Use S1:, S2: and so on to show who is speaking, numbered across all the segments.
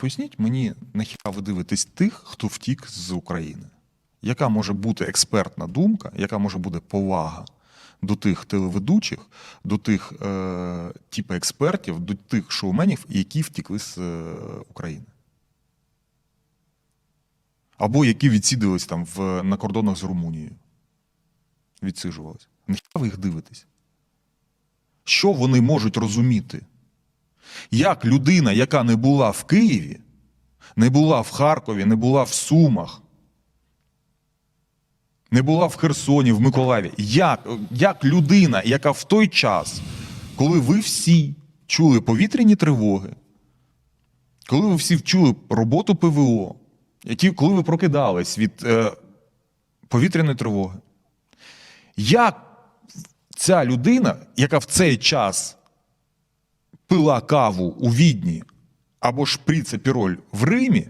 S1: поясніть мені, нахіба ви дивитесь тих, хто втік з України? Яка може бути експертна думка, яка може бути повага до тих телеведучих, до тих е, типу експертів, до тих шоуменів, які втікли з е, України? Або які відсідились там в, на кордонах з Румунією? Відсиджувались. Нахіба ви їх дивитесь? Що вони можуть розуміти? Як людина, яка не була в Києві, не була в Харкові, не була в Сумах, не була в Херсоні, в Миколаєві, як, як людина, яка в той час, коли ви всі чули повітряні тривоги, коли ви всі чули роботу ПВО, які, коли ви прокидались від е, повітряної тривоги, як ця людина, яка в цей час пила каву у Відні або шприце піроль в Римі,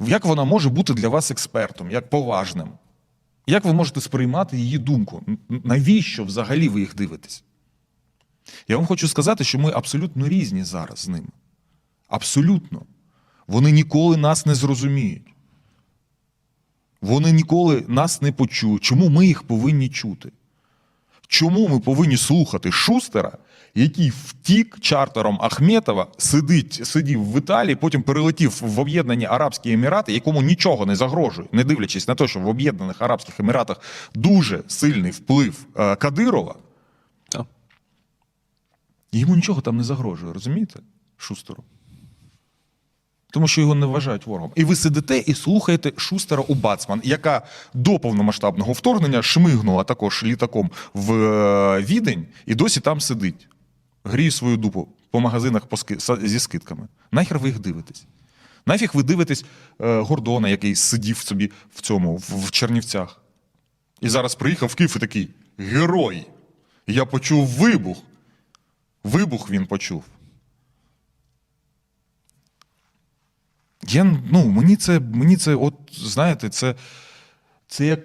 S1: як вона може бути для вас експертом, як поважним? Як ви можете сприймати її думку? Навіщо взагалі ви їх дивитесь? Я вам хочу сказати, що ми абсолютно різні зараз з ними. Абсолютно. Вони ніколи нас не зрозуміють. Вони ніколи нас не почують. Чому ми їх повинні чути? Чому ми повинні слухати Шустера, який втік чартером Ахметова, сидить, сидів в Італії, потім перелетів в Об'єднані Арабські Емірати, якому нічого не загрожує, не дивлячись на те, що в Об'єднаних Арабських Еміратах дуже сильний вплив е, Кадирова, йому нічого там не загрожує, розумієте, Шустеру? Тому що його не вважають ворогом. І ви сидите і слухаєте Шустера у Бацман, яка до повномасштабного вторгнення шмигнула також літаком в е, Відень і досі там сидить. Гріє свою дупу по магазинах зі скидками. Нахер ви їх дивитесь? Нафіг ви дивитесь е, Гордона, який сидів собі в цьому, в Чернівцях. І зараз приїхав в Київ і такий герой. Я почув вибух. Вибух він почув. Я, ну, мені це, мені це, от, знаєте, це, це як.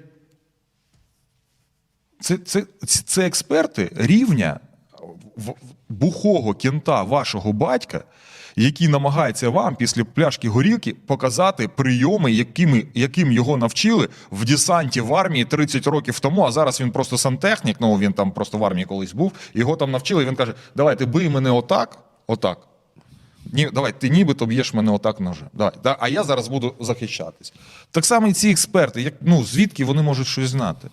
S1: Це, це, це, експерти рівня бухого кента вашого батька, який намагається вам після пляшки горілки показати прийоми, якими, яким його навчили в десанті в армії 30 років тому, а зараз він просто сантехнік, ну він там просто в армії колись був, його там навчили, і він каже: Давай, ти бий мене отак, отак. Ні, давай, ти нібито б'єш мене отак ножем. Давай, да, а я зараз буду захищатись. Так само і ці експерти, як, ну, звідки вони можуть щось знати?